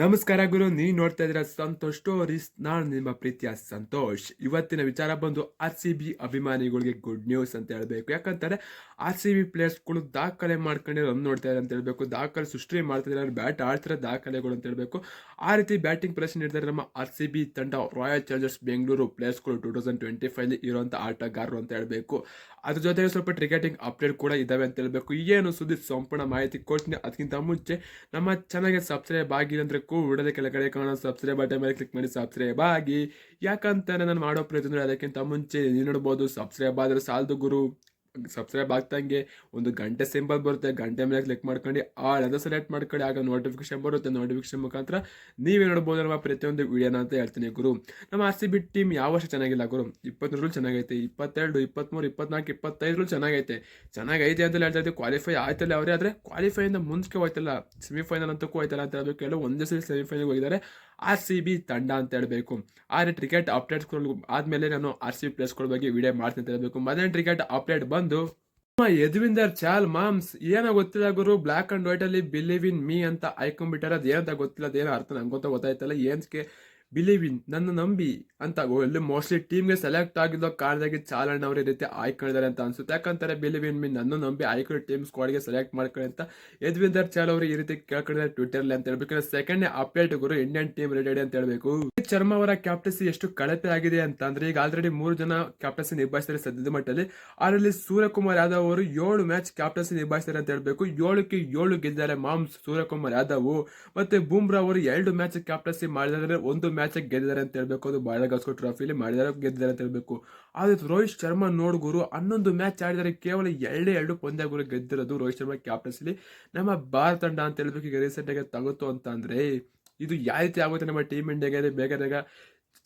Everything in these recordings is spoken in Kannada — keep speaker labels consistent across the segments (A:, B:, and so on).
A: ನಮಸ್ಕಾರ ಗುರು, ನೀವು ನೋಡ್ತಾ ಇದ್ದೀರಾ ಸಂತೋಷ್ ಸ್ಟೋರೀಸ್ ನಾನು ನಿಮ್ಮ ಪ್ರೀತಿಯ ಸಂತೋಷ್. ಇವತ್ತಿನ ವಿಚಾರ ಬಂದು ಆರ್ ಸಿ ಬಿ ಅಭಿಮಾನಿಗಳಿಗೆ ಗುಡ್ ನ್ಯೂಸ್ ಅಂತ ಹೇಳಬೇಕು. ಯಾಕಂತಾರೆ ಆರ್ ಸಿ ಬಿ ಪ್ಲೇಯರ್ಸ್ಗಳು ದಾಖಲೆ ಮಾಡ್ಕೊಂಡು ರನ್ ನೋಡ್ತಾ ಇದ್ದಾರೆ ಅಂತ ಹೇಳಬೇಕು. ದಾಖಲೆ ಸೃಷ್ಟಿ ಮಾಡ್ತಾ ಇದ್ದಾರೆ ಬ್ಯಾಟ್ ಆಡ್ತಿರೋ ದಾಖಲೆಗಳು ಅಂತ ಹೇಳಬೇಕು. ಆ ರೀತಿ ಬ್ಯಾಟಿಂಗ್ ಪ್ರದರ್ಶನ ನೀಡಿದ್ರೆ ನಮ್ಮ ಆರ್ ಸಿ ಬಿ ತಂಡ ರಾಯಲ್ ಚಾಲೆಂಜರ್ಸ್ ಬೆಂಗಳೂರು ಪ್ಲೇಯರ್ಸ್ಗಳು ಟೂ ತೌಸಂಡ್ ಟ್ವೆಂಟಿ ಫೈವ್ ಇರುವಂಥ ಆಟಗಾರರು ಅಂತ ಹೇಳಬೇಕು. ಅದ್ರ ಜೊತೆಗೆ ಸ್ವಲ್ಪ ಕ್ರಿಕೆಟಿಂಗ್ ಅಪ್ಡೇಟ್ ಕೂಡ ಇದ್ದಾವೆ ಅಂತ ಹೇಳಬೇಕು. ಏನು ಸುದ್ದಿ ಸಂಪೂರ್ಣ ಮಾಹಿತಿ ಕೊಡ್ತೀನಿ. ಅದಕ್ಕಿಂತ ಮುಂಚೆ, ನಮ್ಮ ಚಾನಲ್ಗೆ ಸಬ್ಸ್ಕ್ರೈಬ್ ಆಗಿಲ್ಲ ಅಂದ್ರೆ ಕೂಡಲೇ ಕೆಳಗಡೆ ಕಾಣೋ ಸಬ್ಸ್ಕ್ರೈಬ್ ಬಟನ್ ಮೇಲೆ ಕ್ಲಿಕ್ ಮಾಡಿ ಸಬ್ಸ್ಕ್ರೈಬ್ ಆಗಿ. ಯಾಕಂತಾನೆ ನಾನು ಮಾಡೋ ಪ್ರಯತ್ನ ಅದಕ್ಕಿಂತ ಮುಂಚೆ ನೀವು ನೋಡ್ಬೋದು ಸಬ್ಸ್ಕ್ರೈಬ್ ಆದರೆ ಸಾಲದು ಗುರು. ಸಬ್ಸ್ಕ್ರೈಬ್ ಆಗ್ತಂಗೆ, ಒಂದು ಗಂಟೆ ಸಿಂಬಲ್ ಬರುತ್ತೆ, ಗಂಟೆ ಮೇಲೆ ಕ್ಲಿಕ್ ಮಾಡ್ಕೊಂಡು, ಆ ಅದ ಸೆಲೆಕ್ಟ್ ಮಾಡ್ಕೊಳ್ಳಿ, ಆಗ ನೋಟಿಫಿಕೇಶನ್ ಬರುತ್ತೆ. ನೋಟಿಫಿಕೇಶನ್ ಮುಖಾಂತರ ನೀವೇ ನೋಡ್ಬೋದು ನಮ್ಮ ಪ್ರತಿಯೊಂದು ವಿಡಿಯೋನ ಅಂತ ಹೇಳ್ತೀನಿ ಗುರು. ನಮ್ಮ ಆರ್ ಸಿ ಬಿ ಟೀಮ್ ಯಾವ ವರ್ಷ ಚೆನ್ನಾಗಿಲ್ಲ ಗುರು? ಇಪ್ಪತ್ತ್ಮೂರು ಚೆನ್ನಾಗೈತೆ, ಇಪ್ಪತ್ತೆರಡು, ಇಪ್ಪತ್ತ್ಮೂರು, ಇಪ್ಪತ್ನಾಲ್ಕು, ಇಪ್ಪತ್ತೈದು ಚೆನ್ನಾಗೈತೆ. ಚೆನ್ನಾಗೈತೆ ಅಂತ ಹೇಳ್ತಾ ಇದ್ದೀವಿ ಕ್ವಾಲಿಫೈ ಆಯ್ತಲ್ಲ ಅವರೇ, ಆದರೆ ಕ್ವಾಲಿಫೈಯಿಂದ ಮುಂಚೆ ಹೋಯ್ತಲ್ಲ ಸೆಮಿಫೈನಲ್ ಅಂತಕ್ಕೂ ಹೋಯ್ತಲ್ಲ ಅಂತ ಹೇಳ್ಬೇಕು ಕೆಲವು ಒಂದೇ ಸಲ ಸೆಮಿಫೈನಲ್ಗೆ ಹೋಗಿದ್ದಾರೆ. ಆರ್ ಸಿ ಬಿ ತಂಡ ಅಂತ ಹೇಳಬೇಕು. ಆದರೆ ಕ್ರಿಕೆಟ್ ಅಪ್ಡೇಟ್ಸ್ಗಳು ಆದಮೇಲೆ ನಾನು ಆರ್ ಸಿ ಬಿ ಪ್ಲೇಸ್ಗಳ ಬಗ್ಗೆ ವಿಡಿಯೋ ಮಾಡ್ತೀನಿ ಅಂತ ಹೇಳಬೇಕು. ಮೊದಲನೇ ಕ್ರಿಕೆಟ್ ಅಪ್ಡೇಟ್ ಬಂದು, ನಮ್ಮ ಯದುವಿಂದರ್ ಚಾಲ್ ಮಾಮ್ಸ್, ಏನೋ ಗೊತ್ತಿಲ್ಲ ಗುರು ಬ್ಲ್ಯಾಕ್ ಅಂಡ್ ವೈಟ್ ಅಲ್ಲಿ ಬಿಲೀವ್ ಇನ್ ಮೀ ಅಂತ ಆಯ್ಕೊಂಡ್ಬಿಟ್ಟಾರೆ ಅದೇನಂತ ಗೊತ್ತಿಲ್ಲ, ಅದೇನೋ ಅರ್ಥ ನಂಗೆ ಗೊತ್ತ ಗೊತ್ತಾಯ್ತಲ್ಲ ಏನ್ಸ್ಗೆ ಬಿಲೀವ್ ಇನ್ ನನ್ನ ನಂಬಿ ಅಂತ ಒಳ್ಳೆ ಮೋಸ್ಟ್ಲಿ ಟೀಮ್ಗೆ ಸೆಲೆಕ್ಟ್ ಆಗಿದ್ದೋ ಕಾರಣದಾಗಿ ಚಾಲಣ್ಣ ಅವ್ರ ರೀತಿ ಆಯ್ಕೊಂಡಿದ್ದಾರೆ ಅಂತ ಅನ್ಸುತ್ತೆ. ಯಾಕಂತಾರೆ ಬಿಲೀವ್ ಇನ್ ಮೀನ್ ನನ್ನ ನಂಬಿ ಆಯ್ಕೊಂಡು ಟೀಮ್ ಸ್ಕ್ವಾಡ್ಗೆ ಸೆಲೆಕ್ಟ್ ಮಾಡ್ಕೊಳ್ಳಿ ಅಂತ ಯದ್ವಿಂದರ್ ಚಾಲ್ ಅವರು ಈ ರೀತಿ ಕೇಳ್ಕೊಂಡಿದ್ದಾರೆ ಟ್ವಿಟರ್ಲಿ ಅಂತ ಹೇಳ್ಬೇಕಂದ್ರೆ ಸೆಕೆಂಡ್ ಅಪ್ಡೇಟ್ ಗುರು ಇಂಡಿಯನ್ ಟೀಮ್ ರೆಡಿ ಅಂತ ಹೇಳ್ಬೇಕು. ಶರ್ಮಾ ಅವರ ಕ್ಯಾಪ್ಟನ್ಸಿ ಎಷ್ಟು ಕಳಪೆ ಆಗಿದೆ ಅಂತ ಅಂದ್ರೆ ಈಗ ಆಲ್ರೆಡಿ ಮೂರು ಜನ ಕ್ಯಾಪ್ಟನ್ಸಿ ನಿಭಾಯಿಸ್ತಾರೆ ಸದ್ಯದ ಮಟ್ಟದಲ್ಲಿ. ಅದರಲ್ಲಿ ಸೂರ್ಯಕುಮಾರ್ ಯಾದವ್ ಅವರು ಏಳು ಮ್ಯಾಚ್ ಕ್ಯಾಪ್ಟನ್ಸಿ ನಿಭಾಯಿಸ್ತಾರೆ ಅಂತ ಹೇಳಬೇಕು. ಏಳಕ್ಕೆ ಏಳು ಗೆದ್ದಿದ್ದಾರೆ ಮಾಮ್ಸ್ ಸೂರ್ಯಕುಮಾರ್ ಯಾದವ್. ಮತ್ತೆ ಬೂಮ್ರಾ ಅವರು ಎರಡು ಮ್ಯಾಚ್ ಕ್ಯಾಪ್ಟನ್ಸಿ ಮಾಡಿದ್ರೆ ಒಂದು ಮ್ಯಾಚ್ ಗೆದ್ದಿದ್ದಾರೆ ಅಂತ ಹೇಳ್ಬೇಕು. ಅದು ಬಾಳ ಗಸ್ಕೋ ಟ್ರಾಫಿಲಿ ಮಾಡಿದಾರೆ ಗೆದ್ದಿದ್ದಾರೆ ಅಂತ ಹೇಳಬೇಕು. ಆದ್ರೆ ರೋಹಿತ್ ಶರ್ಮಾ ನೋಡ್ಗುರು ಹನ್ನೊಂದು ಮ್ಯಾಚ್ ಆಡಿದರೆ ಕೇವಲ ಎರಡೇ ಎರಡು ಪಂದ್ಯಗಳು ಗೆದ್ದಿರೋದು ರೋಹಿತ್ ಶರ್ಮಾ ಕ್ಯಾಪ್ಟನ್ಸಿಲಿ ನಮ್ಮ ಭಾರತ ತಂಡ ಅಂತ ಹೇಳ್ಬೇಕು, ಈಗ ರೀಸೆಂಟ್ ಆಗಿ ತಗೋತು ಅಂತ ಅಂದ್ರೆ. ಇದು ಯಾವ ರೀತಿ ಆಗುತ್ತೆ ನಮ್ಮ ಟೀಮ್ ಇಂಡಿಯಾಗೆ ಬೇಗ ಬೇಗ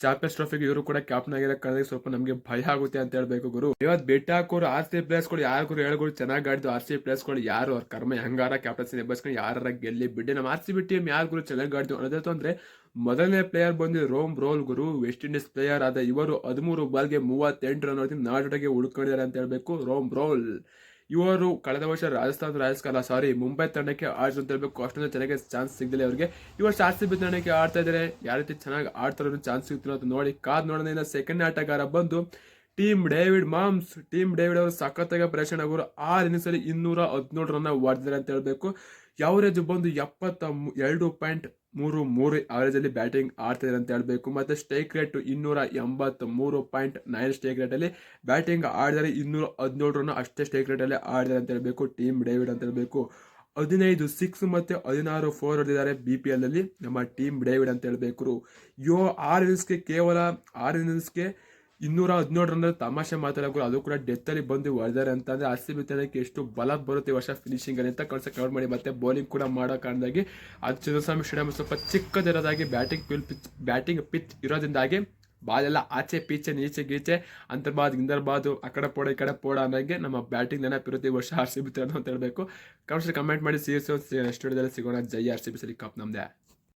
A: ಚಾಂಪಿಯನ್ಸ್ ಟ್ರೋಫಿಗೆ ಇವರು ಕೂಡ ಕ್ಯಾಪ್ಟನ್ ಆಗಿರೋ ಕಾರಣಕ್ಕೆ ಸ್ವಲ್ಪ ನಮಗೆ ಭಯ ಆಗುತ್ತೆ ಅಂತ ಹೇಳ್ಬೇಕು ಗುರು. ಇವತ್ತು ಬೆಟ್ಟ ಹಾಕೋರು ಆರ್ ಸಿ ಪ್ಲೇಯರ್ಸ್ಗಳು ಯಾರು ಗುರು? ಹೇಳ್ಗಳು ಚೆನ್ನಾಗಿ ಆಡಿದ್ದು ಆರ್ ಸಿ ಪ್ಲೇಸ್ಗಳು ಯಾರು? ಅವ್ರ ಕರ್ಮ ಹೆಂಗಾರ ಕ್ಯಾಪ್ಟನ್ಸಿ ನಿಭಾಯಿಸ್ಕೊಂಡು ಯಾರ ಗೆಲ್ಲಿ ಬಿಡ್ಡೆ ನಮ್ಮ ಆರ್ ಸಿ ಬಿ ಟೀಮ್ ಯಾರು ಗುರು ಚೆನ್ನಾಗಿ ಆಡಿದ್ದು ಅನ್ನೋದು ಅಂದ್ರೆ ಮೊದಲನೇ ಪ್ಲೇಯರ್ ಬಂದು ರೋಮ್ ರೋಲ್ ಗುರು ವೆಸ್ಟ್ ಇಂಡೀಸ್ ಪ್ಲೇಯರ್ ಆದ ಇವರು ಹದಿಮೂರು ಬಾಲ್ಗೆ ಮೂವತ್ತೆಂಟು ರನ್ ಹೊಡೆದು ನಾಟೊಟ್ಟಿಗೆ ಉಳ್ಕೊಂಡಿದ್ದಾರೆ ಅಂತ ಹೇಳ್ಬೇಕು. ರೋಮ್ ರೋಲ್ ಇವರು ಕಳೆದ ವರ್ಷ ರಾಜಸ್ಥಾನ್ ರಾಯಲ್ಸ್ ಅಲ್ಲ ಸಾರಿ ಮುಂಬೈ ತಂಡಕ್ಕೆ ಆಡಿದ್ರು ಅಂತ ಹೇಳ್ಬೇಕು. ಅಷ್ಟೊಂದು ಚೆನ್ನಾಗಿ ಚಾನ್ಸ್ ಸಿಗಲಿಲ್ಲ ಅವರಿಗೆ ಇವರು ಶಾಸ್ತ್ರಿ ಆರ್ ತಂಡಕ್ಕೆ ಆಡ್ತಾ ಇದ್ದಾರೆ. ಯಾವ ರೀತಿ ಚೆನ್ನಾಗಿ ಆಡ್ತಾರೋ ಚಾನ್ಸ್ ಸಿಗ್ತಿರೋ ಅಂತ ನೋಡಿ. ಕಾದ್ ನೋಡೋದ್ರಿಂದ ಸೆಕೆಂಡ್ ಆಟಗಾರ ಬಂದು ಟೀಮ್ ಡೇವಿಡ್ ಮಾಮ್ಸ್ ಟೀಮ್ ಡೇವಿಡ್ ಅವರು ಸಖತ್ತಾಗಿ ಪ್ರದರ್ಶನ ಆಗೋರು ಆರು ಇನ್ನಿಂಗ್ಸಲ್ಲಿ ಇನ್ನೂರ ಹದಿನೇಳು ರನ್ನ ಹೊಡೆದಿದ್ದಾರೆ ಅಂತ ಹೇಳ್ಬೇಕು. ಯಾವರೇಜ್ ಬಂದು ಎಪ್ಪತ್ತ ಎರಡು ಪಾಯಿಂಟ್ ಮೂರು ಮೂರು ಅವರೇಜ್ ಅಲ್ಲಿ ಬ್ಯಾಟಿಂಗ್ ಆಡ್ತಿದ್ದಾರೆ ಅಂತ ಹೇಳಬೇಕು. ಮತ್ತೆ ಸ್ಟೇಕ್ ರೇಟ್ ಇನ್ನೂರ ಎಂಬತ್ತ ಮೂರು ಪಾಯಿಂಟ್ ನೈನ್ ಸ್ಟೇಕ್ ರೇಟ್ ಅಲ್ಲಿ ಬ್ಯಾಟಿಂಗ್ ಆಡಿದರೆ ಇನ್ನೂರ ಹದಿನೇಳು ರನ್ ಅಷ್ಟೇ ಸ್ಟೇಕ್ ರೇಟ್ ಅಲ್ಲಿ ಆಡಿದ್ದಾರೆ ಅಂತ ಹೇಳಬೇಕು. ಟೀಮ್ ಡೇವಿಡ್ ಅಂತ ಹೇಳಬೇಕು. ಹದಿನೈದು ಸಿಕ್ಸ್ ಮತ್ತೆ ಹದಿನಾರು ಫೋರ್ ಹೊಡೆದಿದ್ದಾರೆ ಬಿ ಪಿ ಎಲ್ ಅಲ್ಲಿ ನಮ್ಮ ಟೀಮ್ ಡೇವಿಡ್ ಅಂತ ಹೇಳಬೇಕು. ಯೋ, ಆರ್ ಇನ್ನಿಂಗ್ಸ್ಗೆ ಕೇವಲ, ಆರ್ ಇನ್ನಿಂಗ್ಸ್ಗೆ ಇನ್ನೂರ ಹದಿನೇಳು ರನ್ ತಮಾಷೆ ಮಾತಾಡೋಕ್ಕೂ ಅದು ಕೂಡ ಡೆತ್ತಲ್ಲಿ ಬಂದು ಹೊಡೆದಾರೆ ಅಂತಂದ್ರೆ ಆರ್ ಸಿ ಬಿ ತಂಡಕ್ಕೆ ಎಷ್ಟು ಬಲ ಬರುತ್ತೆ ವರ್ಷ ಫಿನಿಶಿಂಗ್ ಅಂತ ಕಳ್ಸಕ್ಕೆ ಕವರ್ ಮಾಡಿ ಮತ್ತೆ ಬೌಲಿಂಗ್ ಕೂಡ ಮಾಡೋ ಕಾರಣದಾಗಿ ಅದು ಚಿನ್ನಸ್ವಾಮಿ ಸ್ಟೇಡಿಯಂ ಸ್ವಲ್ಪ ಚಿಕ್ಕದಿರೋದಾಗಿ ಬ್ಯಾಟಿಂಗ್ ಪಿಲ್ ಪಿಚ್ ಬ್ಯಾಟಿಂಗ್ ಪಿಚ್ ಇರೋದ್ರಿಂದಾಗಿ ಬಾಲೆಲ್ಲ ಆಚೆ ಪೀಚೆ ನೀಚೆ ಗೀಚೆ ಅಂತರ್ಬಾದ್ ಗಿಂದರ್ಬಾದು ಆ ಕಡೆ ಪೋಡ, ಈ ಕಡೆ ಪೋಡ ಅನ್ನೋಂಗೆ ನಮ್ಮ ಬ್ಯಾಟಿಂಗ್ ನೆನಪಿರುತ್ತೆ ಈ ವರ್ಷ ಆರ್ ಸಿ ಬಿ ಅಂತ ಹೇಳ್ಬೇಕು. ಕಮೆಂಟ್ ಮಾಡಿ ಸಿ ಎಸ್ ಸ್ಟುಡಿಯೋದಲ್ಲಿ ಸಿಗೋಣ. ಜೈ ಆರ್ ಸಿ ಬಿ, ಸರಿ ಕಪ್ ನಮ್ದೆ.